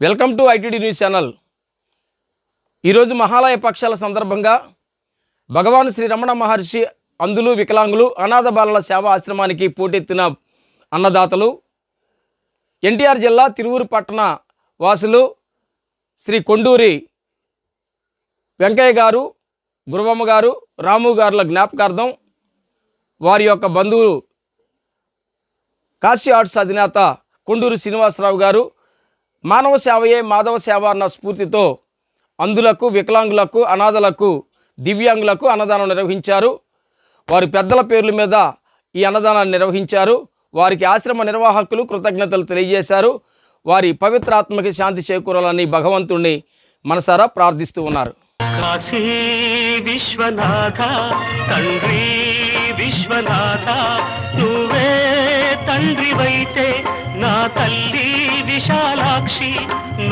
Welcome to ITD news channel. ఈరోజు మహాలయ పక్షాల సందర్భంగా భగవాన్ శ్రీ రమణ మహర్షి అందులు వికలాంగులు అనాథ బాలల సేవా ఆశ్రమానికి పోటెత్తిన అన్నదాతలు ఎన్టీఆర్ జిల్లా తిరువురు పట్టణ వాసులు శ్రీ కొండూరి వెంకయ్య గారు గురువమ్మ గారు రాము గారుల జ్ఞాపకార్థం వారి యొక్క బంధువు కాశీ ఆర్ట్స్ అధినేత కొండూరు శ్రీనివాసరావు గారు మానవ సేవయే మాధవ సేవ అన్న స్ఫూర్తితో అందులకు వికలాంగులకు అనాథలకు దివ్యాంగులకు అన్నదానం నిర్వహించారు. వారి పెద్దల పేర్ల మీద ఈ అన్నదానాన్ని నిర్వహించారు. వారికి ఆశ్రమ నిర్వాహకులు కృతజ్ఞతలు తెలియజేశారు. వారి పవిత్రాత్మకి శాంతి చేకూరాలని భగవంతుణ్ణి మనసారా ప్రార్థిస్తూ ఉన్నారు. కాశీ విశ్వనాథ తండ్రి విశ్వనాథ నువ్వే తండ్రివైతే నా తల్లి